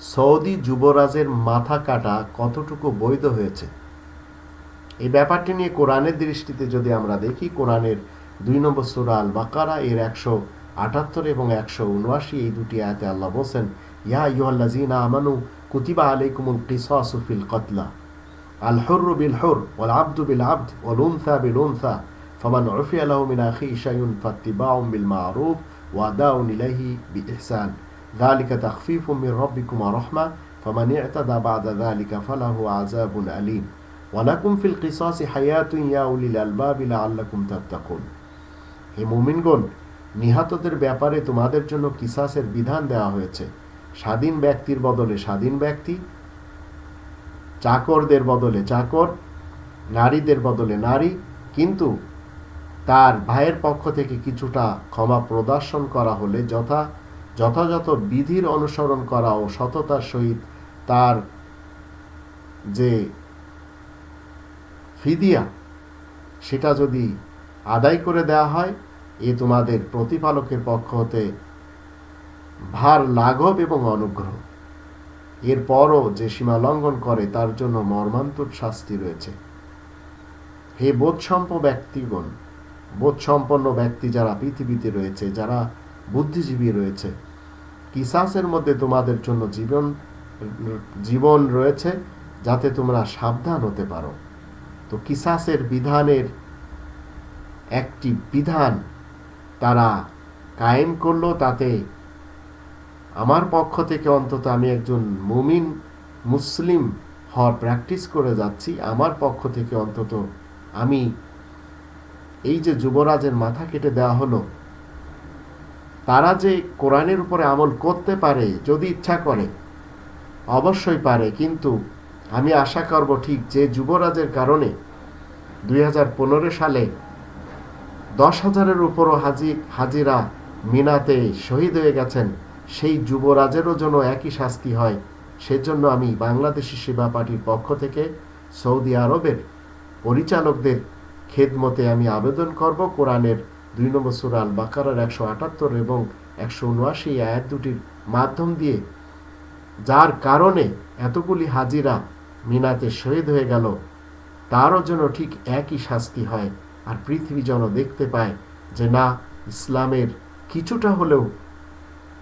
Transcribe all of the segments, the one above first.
Saudi যুবরাজের মাথা কাটা কতটুকু বৈধ হয়েছে? এই ব্যাপারটি নিয়ে কোরআনের দৃষ্টিতে যদি আমরা দেখি, কোরআনের দুই নম্বর সুরা আল বাকারা এর একশো আটাত্তর এবং একশো উনআশি, এই দুটি আয়তে আল্লাহ বলছেন, ইয়া ইউহাল্লা জিনা আমানু كتب عليكم القصاص في القتلى. الحر بالحر والعبد بالعبد والأنثى بالأنثى. فمن عفي له من أخيه شيء فاتباع بالمعروف وأداء إليه بإحسان. ذلك تخفيف من ربكم ورحمة. فمن اعتدى بعد ذلك فله عذاب أليم. ولكم في القصاص حياة يا أولي الألباب لعلكم تتقون. هم হে মুমিনগণ নিহতদের ব্যাপারে তোমাদের জন্য কিসাসের বিধান দেওয়া হয়েছে। স্বাধীন ব্যক্তির বদলে স্বাধীন ব্যক্তি, চাকরদের বদলে চাকর, নারীদের বদলে নারী, কিন্তু তার ভাইয়ের পক্ষ থেকে কিছুটা ক্ষমা প্রদর্শন করা হলে যথা, যথাযথ বিধির অনুসরণ করা ও সততার সহিত তার যে ফিদিয়া, সেটা যদি আদায় করে দেওয়া হয়, এ তোমাদের প্রতিপালকের পক্ষ হতে ভার, লাঘব এবং অনুগ্রহ। এরপরও যে সীমা লঙ্ঘন করে, তার জন্য মর্মান্তুর শাস্তি রয়েছে। হে বোধসম্প ব্যক্তিগণ, বোধসম্পন্ন ব্যক্তি যারা পৃথিবীতে রয়েছে, যারা বুদ্ধিজীবী রয়েছে, কিসাসের মধ্যে তোমাদের জন্য জীবন জীবন রয়েছে, যাতে তোমরা সাবধান হতে পারো। তো কিসাসের বিধানের একটি বিধান তারা কায়েম করল, তাতে আমার পক্ষ থেকে অন্তত আমি একজন মুমিন, মুসলিম হওয়ার প্র্যাকটিস করে যাচ্ছি। আমার পক্ষ থেকে অন্তত আমি এই যে যুবরাজের মাথা কেটে দেওয়া হলো, তারা যে কোরআনের উপরে আমল করতে পারে, যদি ইচ্ছা করে, অবশ্যই পারে। কিন্তু আমি আশা করব ঠিক যে যুবরাজের কারণে দুই হাজার পনেরো সালে দশ হাজারের উপরও হাজি হাজিরা মিনাতে শহীদ হয়ে গেছেন। সেই যুবরাজেরও যেন একই শাস্তি হয়, সেজন্য আমি বাংলাদেশি সেবা পার্টির পক্ষ থেকে সৌদি আরবের পরিচালকদের খেদমতে আমি আবেদন করব কোরআনের দুই নম্বর সুরাল বাকারার একশো আটাত্তর এবং একশো উনআশি আয়াত দুটির মাধ্যম দিয়ে, যার কারণে এতগুলি হাজিরা মিনাতে শহীদ হয়ে গেল, তারও যেন ঠিক একই শাস্তি হয়। আর পৃথিবী যেন দেখতে পায় যে না, ইসলামের কিছুটা হলেও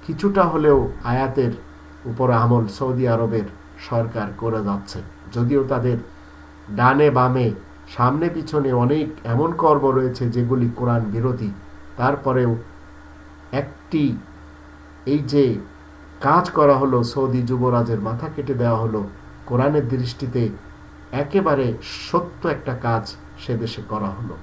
কিছুটা হলেও আয়াতের উপর আমল সৌদি আরবের সরকার করে যাচ্ছে। যদিও তাদের ডানে বামে, সামনে পিছনে অনেক এমন কর্ম রয়েছে যেগুলি কোরআন বিরোধী। তারপরেও একটি এই যে কাজ করা হলো সৌদি যুবরাজের মাথা কেটে দেওয়া হলো, কোরআনের দৃষ্টিতে একেবারে সত্য একটা কাজ সে দেশে করা হলো।